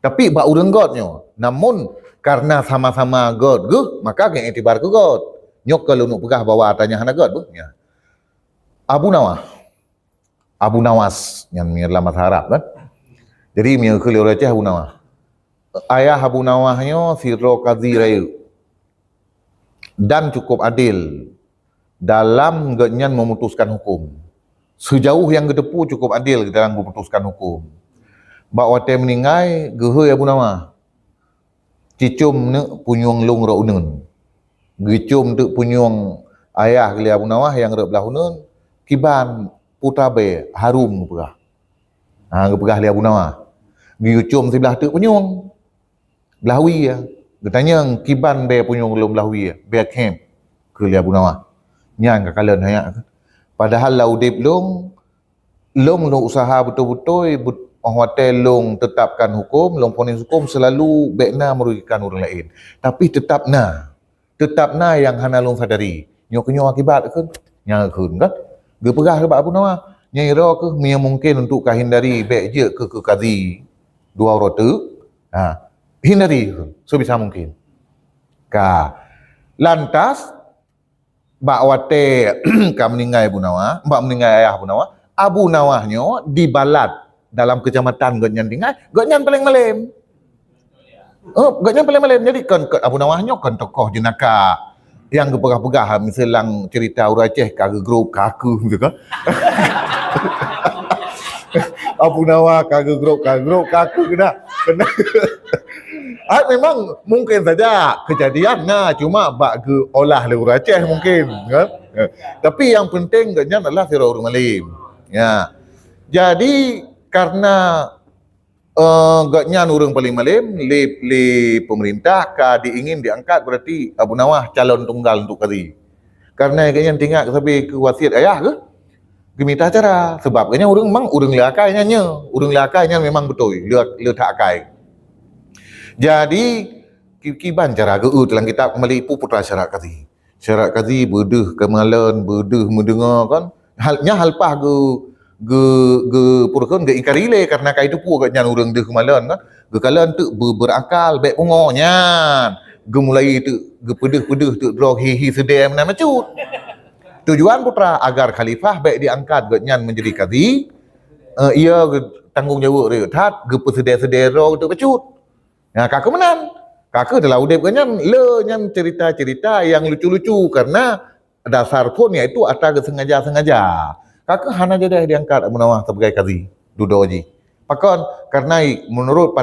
Tapi bak urang godnya. Namun karena sama-sama god ge, maka ke itibar ke god. Nyok kalau nuk pegah bawa tanya hana god bu. Ya. Abu Nawas. Abu Nawas yang mir dalam bahasa Arab kan. Jadi mir ke receh Abu Nawas. Ayah Abu Nawasnya Sirro Qazi Raya. Dan cukup adil dalam genyan memutuskan hukum. Sejauh yang gedepu cukup adil dalam memutuskan hukum. Bak wate meninggai gehe Abu Nawas. Cicum ne punyung lung ro unun. Gicum tu punyung ayah geli Abu Nawas yang ro belah unun. Kiban putra be harum pegah. Ha pegah li Abu Nawas. Gicum sebelah tu punyung. Belahui ya. Getanya kiban be punyung lung belahui ya. Be camp ke li Abu Nawas. Nyan ka kalen hayak. Padahal laudip long long no usaha betul-betul but, hotel long tetapkan hukum, long ponis hukum selalu bekna merugikan orang lain. Tapi tetap na. Tetap na yang hana long sadari. Nyo kenyo akibat ke? Yang ke kan? Ge pegah ke Abu Nawas. Nyai ro ke yang mungkin untuk kahindari bek je ke ke kazi dua rote. Ha. Hindari sebisa mungkin. Ka. Lantas Mbak Wate ka meninggal Abu Nawas, Mbak meninggal ayah Abu Nawas, Abu Nawasnya dibalat dalam kecamatan Gonyan tinggal, Gonyan paling malam. Oh, Gonyan paling malam. Jadi kan Abu Nawasnya kan tokoh jenaka yang gepegah-pegah misalang cerita Uraceh kagak grup kaku gitu kan. Abu Nawas kagak grup kagak grup kaku kena kena Ah, memang mungkin saja kejadiannya cuma bak ke olah le Aceh mungkin kan. Tapi yang penting ganya adalah Firaun Malim. Ya. Jadi karena uh, ganya urang paling malim li, li pemerintah ka diingin diangkat berarti Abu Nawah calon tunggal untuk kali. Karena ganya tinggal sampai ke wasiat ayah ke gemita cara sebab ganya urang memang urang liakainya nya urang liakainya memang betul liak letak akai jadi kiban cara ge dalam kitab kembali pu putra syarat kazi. Syarat kazi berdeh kemalan, berdeh mendengar kan. Halnya halpah ge ge ge purkon ge ikari le karena kai tu pu kat nyan urang deh kemalan kan. Ge kalan tu ber, berakal baik pungonya. Ge mulai tu ge pedeh-pedeh tu draw hi hi sedem na macut. Tujuan putra agar khalifah baik diangkat ge nyan menjadi kazi. Uh, ia tanggungjawab dia tat ge pesedeh-sedeh tu macut. Ya, kakak menang. Kakak telah udip kan le nyan cerita-cerita yang lucu-lucu karena dasar pun iaitu atas sengaja-sengaja. Kakak hana jadi diangkat menawah sebagai kazi dudoji. Pakon karena menurut